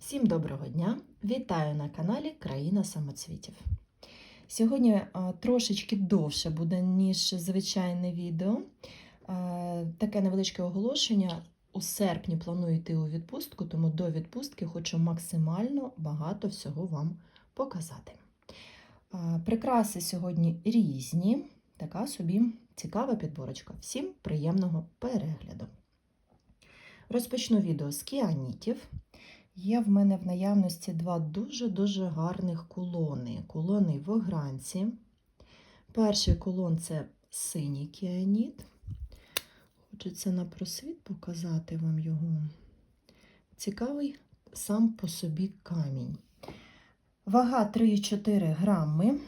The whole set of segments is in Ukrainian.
Всім доброго дня! Вітаю на каналі Країна самоцвітів. Сьогодні трошечки довше буде, ніж звичайне відео. Таке невеличке оголошення. У серпні планую йти у відпустку, тому до відпустки хочу максимально багато всього вам показати. Прикраси сьогодні різні, така собі цікава підборочка. Всім приємного перегляду. Розпочну відео з кіанітів. Є в мене в наявності два дуже-дуже гарних кулони. Кулони в огранці. Перший кулон це синій кіаніт. Хочеться на просвіт показати вам його. Цікавий сам по собі камінь. Вага 3,4 грами.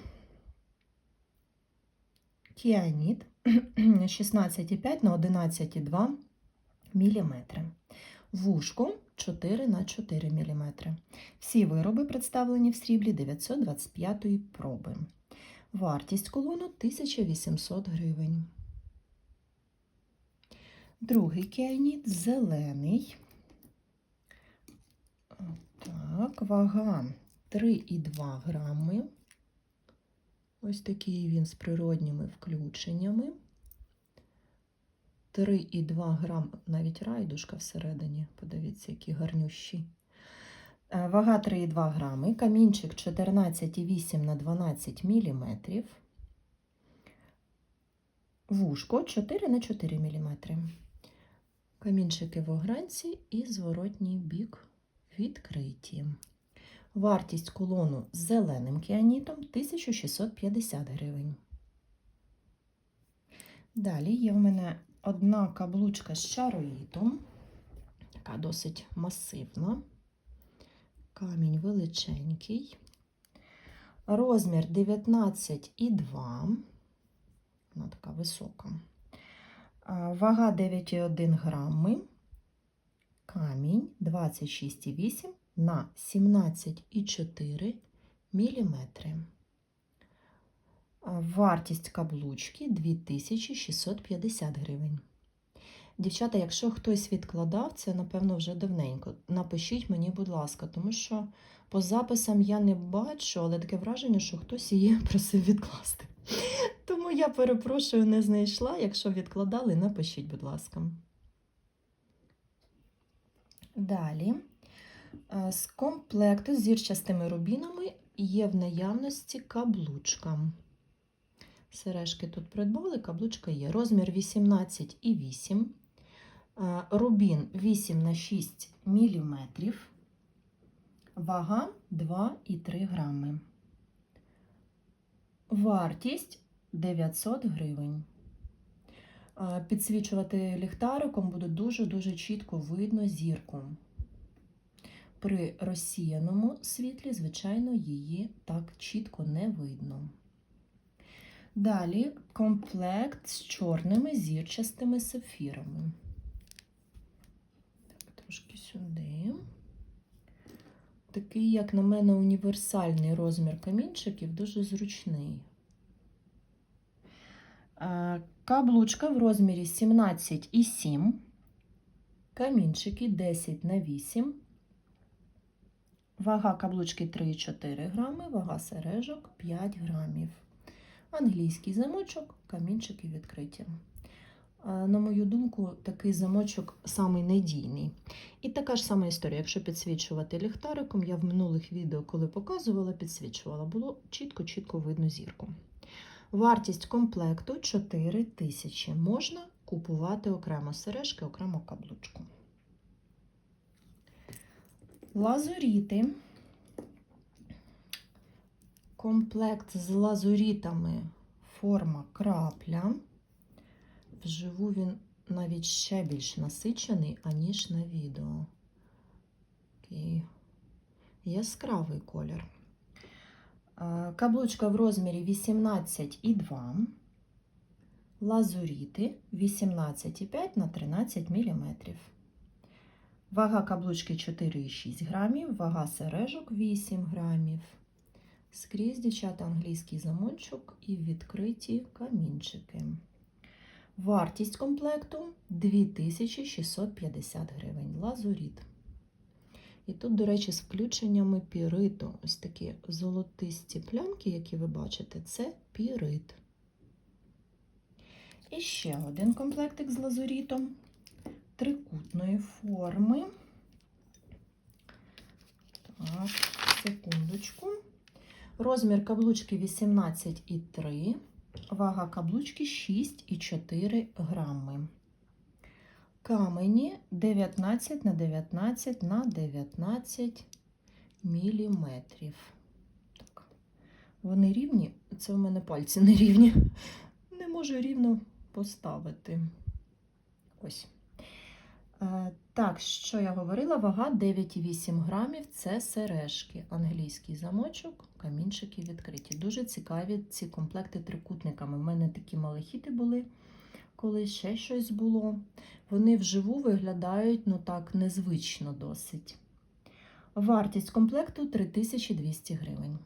Кіаніт 16,5 на 11,2 міліметри. Вушко 4 на 4 мм. Всі вироби представлені в сріблі 925 проби. Вартість колону 1800 гривень. Другий кіаніт зелений. Так, вага 3,2 грами. Ось такий він з природніми включеннями. 3,2 грам, навіть райдушка всередині. Подивіться, які гарнющі. Е, Вага 3,2 грами, камінчик 14,8 на 12 мм. Вушко 4 на 4 мм. Камінчики в огранці і зворотній бік відкриті. Вартість колону з зеленим кіанітом 1650 гривень. Далі є в мене одна каблучка з чароїтом, така досить масивна, камінь величенький, розмір 19,2, вона така висока, вага 9,1 грами, камінь 26,8 на 17,4 міліметри. Вартість каблучки 2650 гривень. Дівчата, якщо хтось відкладав, це, напевно, вже давненько. Напишіть мені, будь ласка, тому що по записам я не бачу, але таке враження, що хтось її просив відкласти. Тому я перепрошую, не знайшла. Якщо відкладали, напишіть, будь ласка. Далі. З комплекту з зірчастими рубінами є в наявності каблучка. Сережки тут придбали, каблучка є. Розмір 18,8, рубін 8 на 6 мм, вага 2,3 грами. Вартість 900 гривень. Підсвічувати ліхтариком буде дуже-дуже чітко видно зірку. При розсіяному світлі, звичайно, її так чітко не видно. Далі комплект з чорними зірчастими сапфірами. Так, трошки сюди. Такий, як на мене, універсальний розмір камінчиків, дуже зручний. Каблучка в розмірі 17,7, камінчики 10 на 8. Вага каблучки 3,4 грами, вага сережок 5 грамів англійський замочок, камінчики відкриті. На мою думку, такий замочок самий надійний. І така ж сама історія, якщо підсвічувати ліхтариком, я в минулих відео, коли показувала, підсвічувала, було чітко-чітко видно зірку. Вартість комплекту 4 тисячі. Можна купувати окремо сережки, окремо каблучку. Лазуріти. Комплект з лазурітами форма крапля. Вживу він навіть ще більш насичений, аніж на відео. Такий яскравий колір. Каблучка в розмірі 18,2, лазуріти 18,5 на 13 мм. Вага каблучки 4,6 грамів, вага сережок 8 грамів. Скрізь, дівчата, англійський замочок і відкриті камінчики. Вартість комплекту 2650 гривень. Лазуріт. І тут, до речі, з включеннями піриту. Ось такі золотисті плямки, які ви бачите, це пірит. І ще один комплектик з лазурітом трикутної форми. Так, секундочку. Розмір каблучки 18,3, вага каблучки 6,4 грами. Камені 19 на 19 на 19 міліметрів. Так. Вони рівні, це у мене пальці не рівні. Не можу рівно поставити. Ось. Е, Так, що я говорила? Вага 9,8 грамів це сережки. Англійський замочок, камінчики відкриті. Дуже цікаві ці комплекти трикутниками. У мене такі малахіти були, коли ще щось було. Вони вживу виглядають ну так незвично досить. Вартість комплекту 3200 гривень.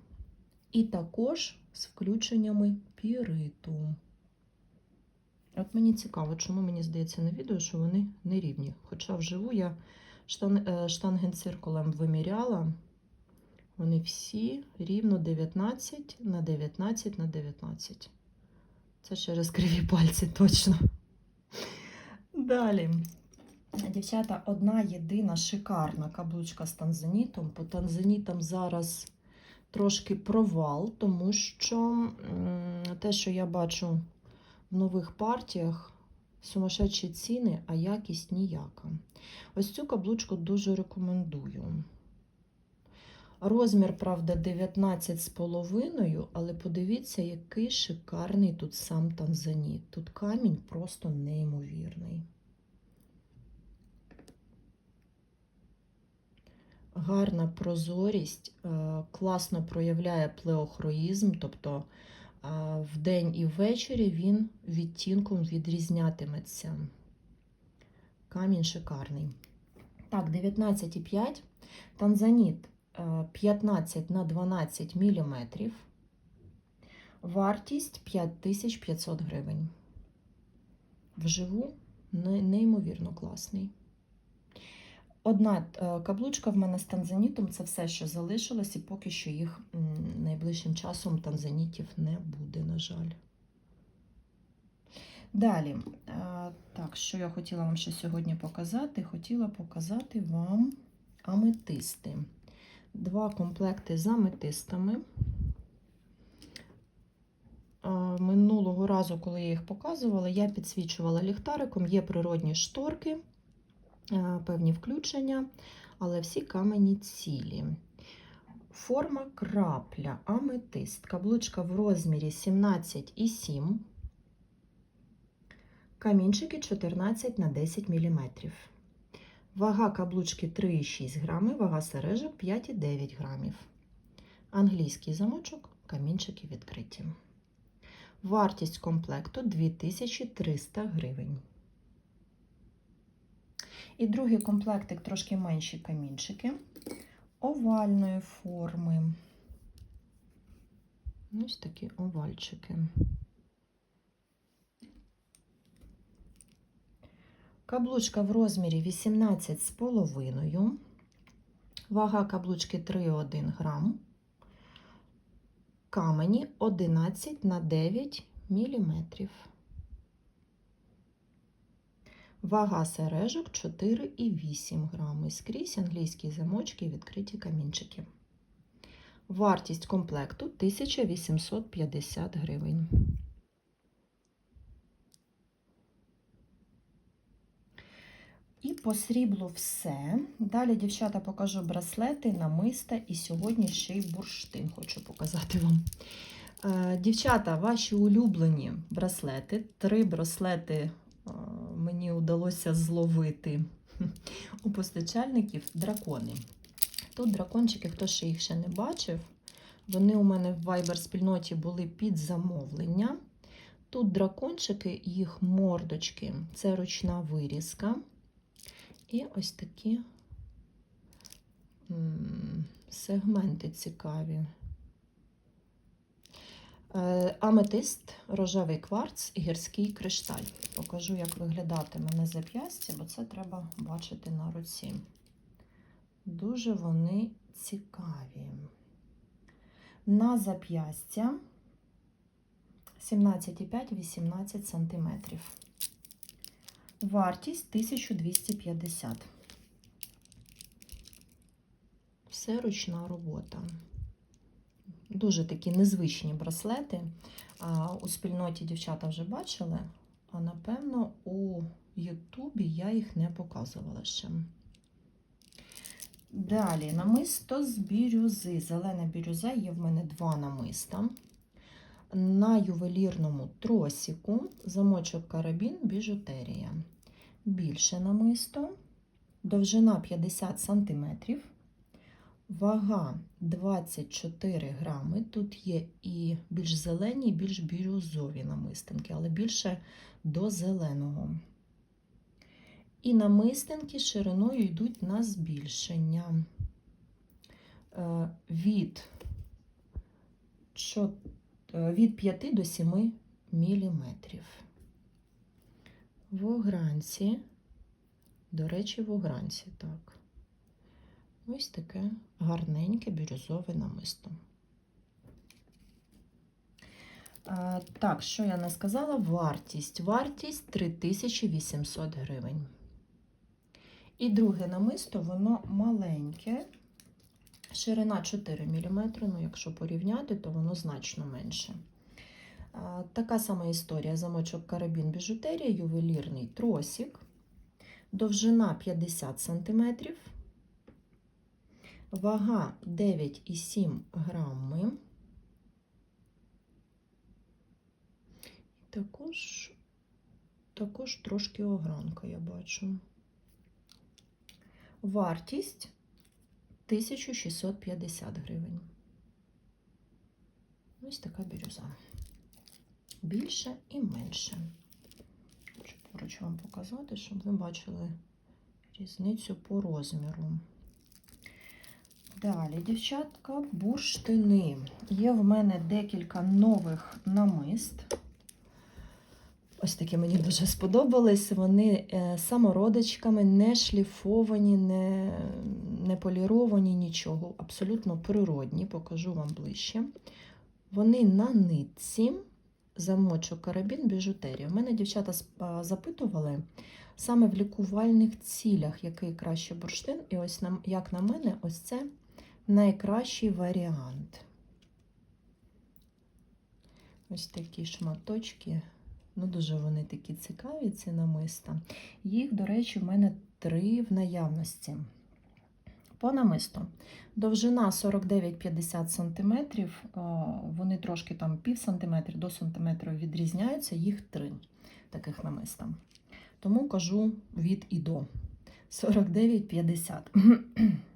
І також з включеннями піриту. От мені цікаво, чому мені здається на відео, що вони не рівні. Хоча вживу я штан, е, штангенциркулем виміряла, вони всі рівно 19 на 19 на 19. Це через криві пальці точно. Далі. Дівчата, одна єдина шикарна каблучка з танзанітом. По танзанітам зараз трошки провал, тому що те, що я бачу в нових партіях, сумасшедші ціни, а якість ніяка. Ось цю каблучку дуже рекомендую. Розмір, правда, 19 з половиною, але подивіться, який шикарний тут сам танзаніт. Тут камінь просто неймовірний. Гарна прозорість, е, класно проявляє плеохроїзм, тобто вдень і ввечері він відтінком відрізнятиметься. Камінь шикарний. Так, 19,5. Танзаніт е, 15 на 12 мм. Вартість 5500 гривень. Вживу неймовірно класний. Одна е, каблучка в мене з танзанітом це все, що залишилось, і поки що їх найближчим часом танзанітів не буде, на жаль. Далі, е, так, що я хотіла вам ще сьогодні показати? Хотіла показати вам аметисти. Два комплекти з аметистами. Е, Минулого разу, коли я їх показувала, я підсвічувала ліхтариком, є природні шторки певні включення, але всі камені цілі. Форма крапля, аметист, каблучка в розмірі 17,7, камінчики 14 на 10 мм. Вага каблучки 3,6 грами, вага сережок 5,9 грамів. Англійський замочок, камінчики відкриті. Вартість комплекту 2300 гривень. І другий комплектик трошки менші камінчики овальної форми. Ось такі овальчики. Каблучка в розмірі 18 з половиною. Вага каблучки 3,1 грам. Камені 11 на 9 міліметрів. Вага сережок 4,8 грами. Скрізь англійські замочки, відкриті камінчики. Вартість комплекту 1850 гривень. І по сріблу все. Далі, дівчата, покажу браслети, намиста і сьогодні ще й бурштин хочу показати вам. Е, Дівчата, ваші улюблені браслети. Три браслети мені вдалося зловити у постачальників дракони. Тут дракончики, хто ще їх ще не бачив, вони у мене в Viber спільноті були під замовлення. Тут дракончики, їх мордочки, це ручна вирізка. І ось такі сегменти цікаві. Е, Аметист, рожевий кварц гірський кришталь. Покажу, як виглядатиме на зап'ясті, бо це треба бачити на руці. дуже вони цікаві. На зап'ястя 17,5-18 см. Вартість 1250. Все ручна робота. Дуже такі незвичні браслети. У спільноті дівчата вже бачили, а напевно у Ютубі я їх не показувала ще. Далі намисто з бірюзи. Зелена бірюза є в мене два намиста. На ювелірному тросіку замочок карабін біжутерія. Більше намисто, довжина 50 см, вага 24 грами. Тут є і більш зелені, і більш бірюзові намистинки, але більше до зеленого. І намистинки шириною йдуть на збільшення Е, від, е, від 5 до 7 міліметрів. В огранці, до речі, в огранці, так. Ось таке гарненьке бірюзове намисто. Так, що я не сказала? Вартість. Вартість 3800 гривень. І друге намисто, воно маленьке, ширина 4 мм, ну якщо порівняти, то воно значно менше. Така сама історія: замочок карабін біжутерія, ювелірний тросик, довжина 50 см, вага 9,7 грами. Також, також трошки огранка, я бачу. Вартість 1650 гривень. Ось така бірюза. Більше і менше. Хочу поруч вам показати, щоб ви бачили різницю по розміру. Далі, дівчатка, бурштини. Є в мене декілька нових намист. Ось такі мені дуже сподобались. Вони е, самородочками, не шліфовані, не, не поліровані, нічого. Абсолютно природні, покажу вам ближче. Вони на нитці, замочок карабін, біжутерія. У мене дівчата запитували саме в лікувальних цілях, який краще бурштин. І ось, як на мене, ось це найкращий варіант. Ось такі шматочки. Ну, дуже вони такі цікаві, ці намиста. Їх, до речі, в мене три в наявності. По намисту. Довжина 49-50 см, вони трошки там пів сантиметра до сантиметра відрізняються, їх три таких намиста. Тому кажу від і до 49-50.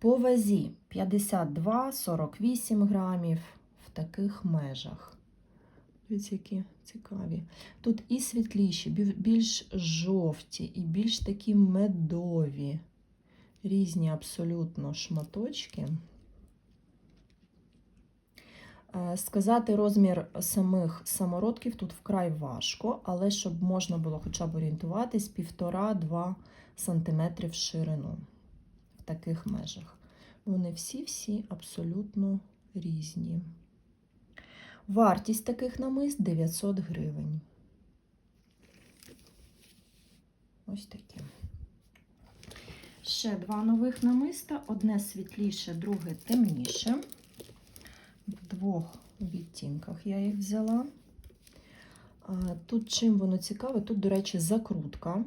По вазі 52-48 грамів в таких межах. Дивіться, які цікаві. Тут і світліші, більш жовті, і більш такі медові. Різні абсолютно шматочки. Е, Сказати розмір самих самородків тут вкрай важко, але щоб можна було хоча б орієнтуватись, 1,5-2 см в ширину таких межах. Вони всі-всі абсолютно різні. Вартість таких намист 900 гривень. Ось такі. Ще два нових намиста. Одне світліше, друге темніше. В двох відтінках я їх взяла. Тут чим воно цікаве? Тут, до речі, закрутка.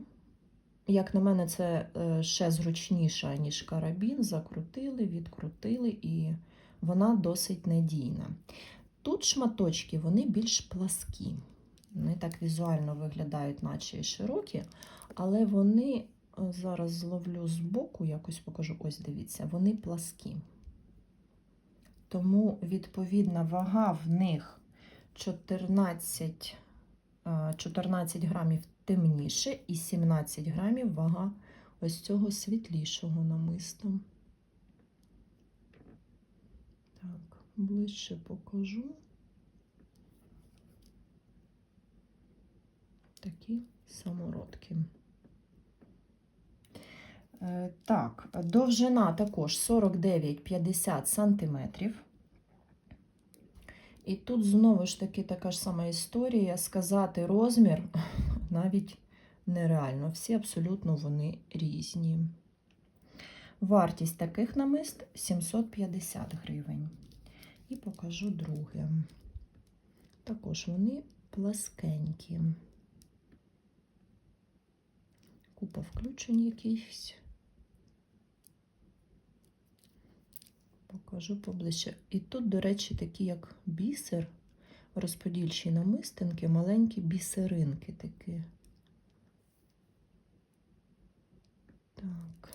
Як на мене, це е, ще зручніше, ніж карабін. Закрутили, відкрутили, і вона досить надійна. Тут шматочки вони більш пласкі. Вони так візуально виглядають, наче і широкі, але вони е, зараз зловлю збоку, якось покажу, ось дивіться, вони пласкі. Тому, відповідна вага в них 14, е, 14 грамів темніше і 17 грамів вага ось цього світлішого намиста. Так, ближче покажу. Такі самородки. Е, Так, довжина також 49-50 сантиметрів. І тут знову ж таки така ж сама історія. Сказати розмір навіть нереально. Всі абсолютно вони різні. Вартість таких намист 750 гривень. І покажу друге. Також вони пласкенькі. Купа включень якихось. Покажу поближче. І тут, до речі, такі, як бісер, розподільчі намистинки, маленькі бісеринки такі. Так.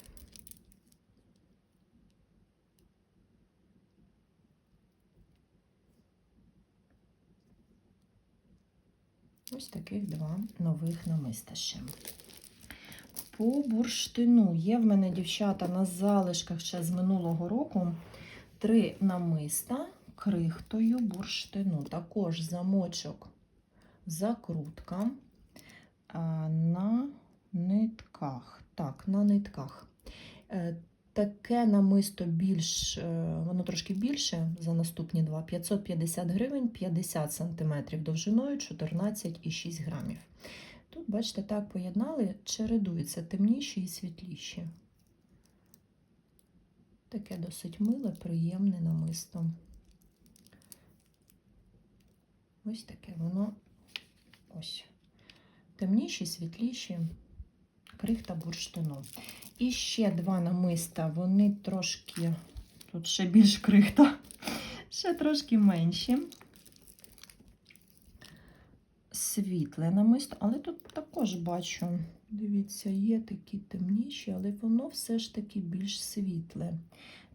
Ось таких два нових намиста. По бурштину є в мене дівчата на залишках ще з минулого року три намиста крихтою бурштину. Також замочок, закрутка на нитках. Так, на нитках. Е, Таке намисто більш, е, воно трошки більше за наступні два. 550 гривень, 50 см довжиною, 14,6 грамів. Тут, бачите, так поєднали, чередуються темніші і світліші. Таке досить миле, приємне намисто. Ось таке воно ось. Темніші, світліші, крихта бурштину. І ще два намиста, вони трошки, тут ще більш крихта, ще трошки менші. Світле намисто, але тут також бачу, дивіться, є такі темніші, але воно все ж таки більш світле.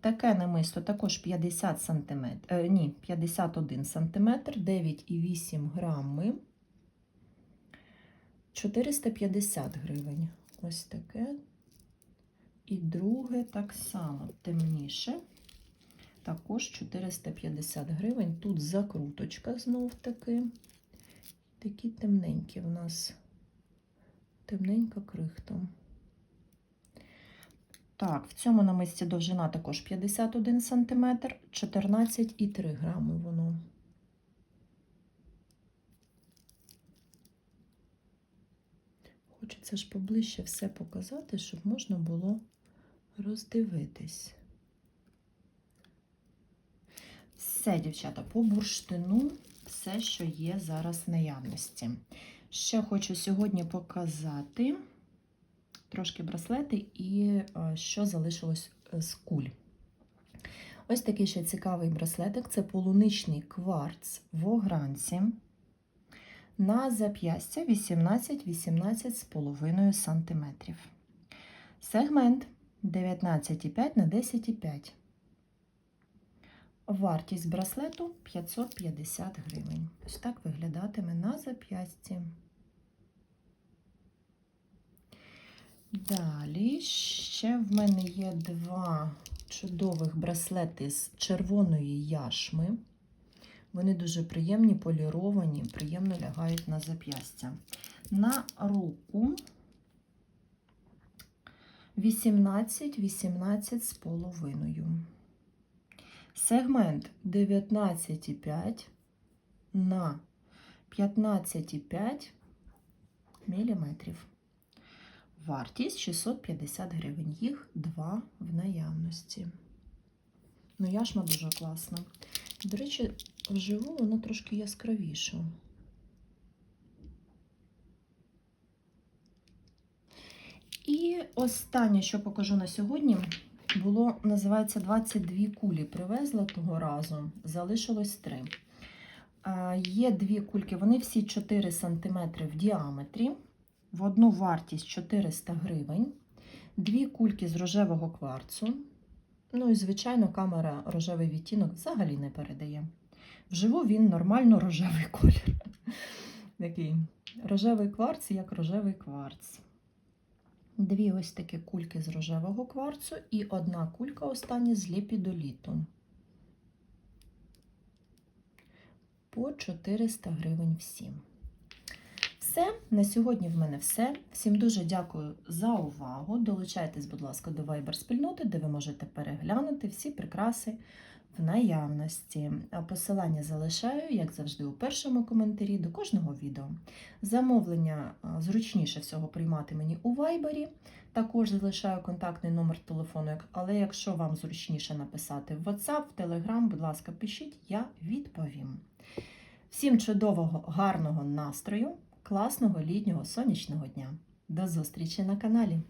Таке намисто також 50 см, е, ні, 51 см, 9,8 грами, 450 гривень. Ось таке. І друге так само темніше. Також 450 гривень. Тут закруточка знов таки. Такі темненькі в нас. Темненька крихта. Так, в цьому намисті довжина також 51 см, 14,3 грами воно. Хочеться ж поближче все показати, щоб можна було роздивитись. Все, дівчата, по бурштину все, що є зараз в наявності. Ще хочу сьогодні показати трошки браслети і е, що залишилось е, з куль. Ось такий ще цікавий браслетик це полуничний кварц в огранці. На зап'ястя 18-18,5 см. Сегмент 19,5 на 10,5. Вартість браслету 550 гривень. Ось так виглядатиме на зап'ясті. Далі ще в мене є два чудових браслети з червоної яшми. Вони дуже приємні, поліровані, приємно лягають на зап'ястя. На руку 18-18 з половиною. Сегмент 19,5 на 15,5 мм. Вартість 650 гривень. Їх два в наявності. Ну, яшма дуже класна. До речі, вживу вона трошки яскравіша. І останнє, що покажу на сьогодні, було, називається 22 кулі. Привезла того разу, залишилось 3. Є дві кульки, вони всі 4 см в діаметрі, в одну вартість 400 гривень, дві кульки з рожевого кварцу. Ну і, звичайно, камера рожевий відтінок взагалі не передає. Вживу він нормально рожевий колір. Такий рожевий кварц, як рожевий кварц. Дві ось такі кульки з рожевого кварцу і одна кулька остання з ліпідоліту. По 400 гривень всі. Все. На сьогодні в мене все. Всім дуже дякую за увагу. Долучайтесь, будь ласка, до Viber спільноти, де ви можете переглянути всі прикраси в наявності. Посилання залишаю, як завжди, у першому коментарі до кожного відео. Замовлення зручніше всього приймати мені у Viber. Також залишаю контактний номер телефону, але якщо вам зручніше написати в WhatsApp, в Telegram, будь ласка, пишіть, я відповім. Всім чудового, гарного настрою, класного літнього сонячного дня. До зустрічі на каналі!